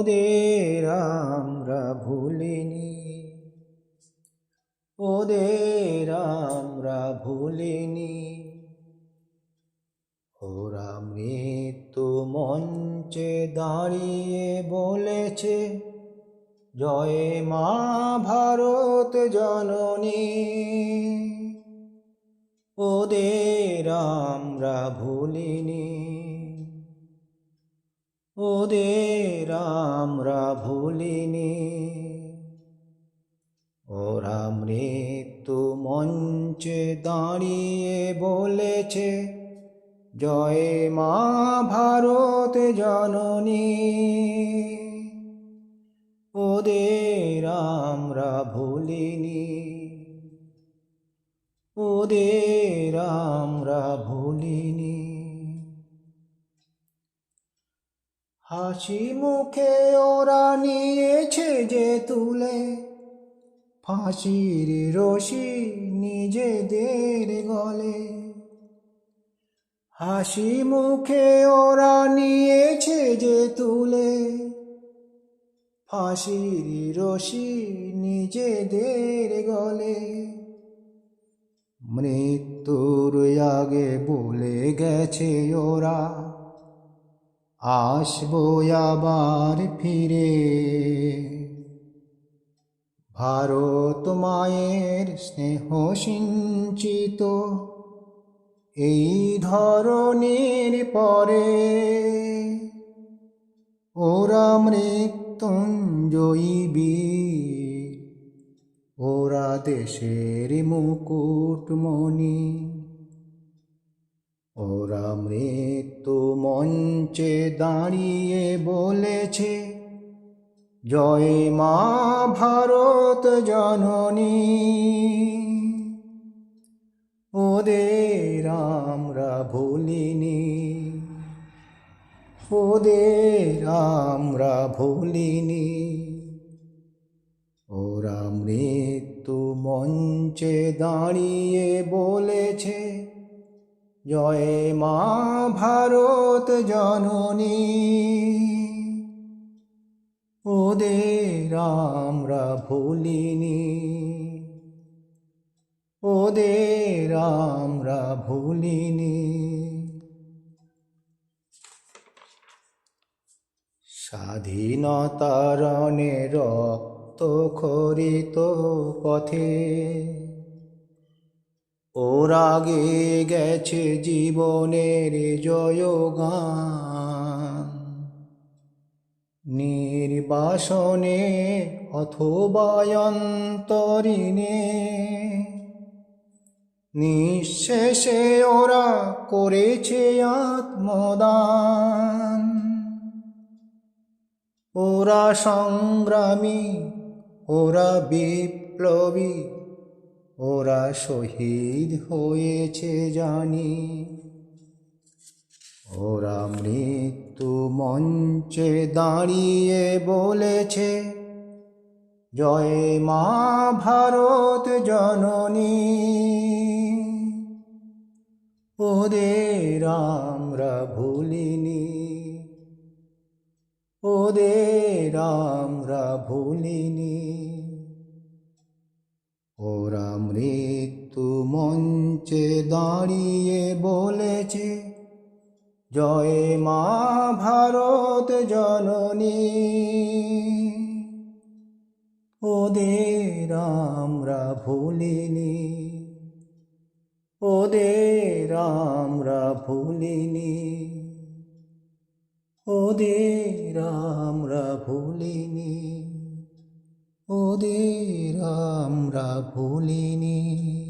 ওদের আমরা ভুলিনি। ওদের আমরা ভুলিনি। ওরা মৃত্যু মঞ্চে দাঁড়িয়ে বলেছে, জয় মা ভারত জননী। ওদের আমরা ভুলিনি। ওদের আমরা ভুলিনি। ওরা মৃত্যু মঞ্চে দাঁড়িয়ে বলেছে, জয় মা ভারত জননী। ওদের আমরা ভুলিনি। ওদের আমরা ভুলিনি। হাসি মুখে ওরা নিয়েছে যে তুলে। ফাঁসির রশি নিজেদের গলে। হাসি মুখে ওরা নিয়েছে যে তুলে। ফাঁসির রশি নিজেদের গলে। মৃত্যুর আগে বলে গেছে ওরা আসব আবার ফিরে। ভারত মায়ের স্নেহ সিঞ্চিত, এই ধরনের পরে ওরা মৃত্যুঞ্জয়ী বীর, ওরা দেশের মুকুটমণি। ওরা মৃত্যু মঞ্চে দাঁড়িয়ে বলেছে, জয় মা ভারত জননী। ওদের আমরা ভুলিনি, ওদের আমরা ভুলিনি। ওরা মৃত্যু মঞ্চে দাঁড়িয়ে বলেছে জয় মা ভারত জননী। ওদের আমরা ভুলিনি ওদের আমরা ভুলিনি স্বাধীনতার রক্ত খরিত পথে ওরা গে গেছে জীবনের জয়গান। নির্বাসনে অথবা অন্তরিণে নিঃশেষে ওরা করেছে আত্মদান। ওরা সংগ্রামী, ওরা বিপ্লবী ওরা শহীদ হয়েছে জানি। ওরা মৃত্যু মঞ্চে দাঁড়িয়ে বলেছে, জয় মা ভারত জননী। ওদের আমরা ভুলিনি, ওদের আমরা ভুলিনি। ওরা মৃত্যু মঞ্চে দাঁড়িয়ে বলেছে, জয় মা ভারত জননী। ওদের আমরা ভুলিনি, ওদের আমরা ভুলিনি, ওদের আমরা ভুলিনি। ওদের আমরা ভুলিনি।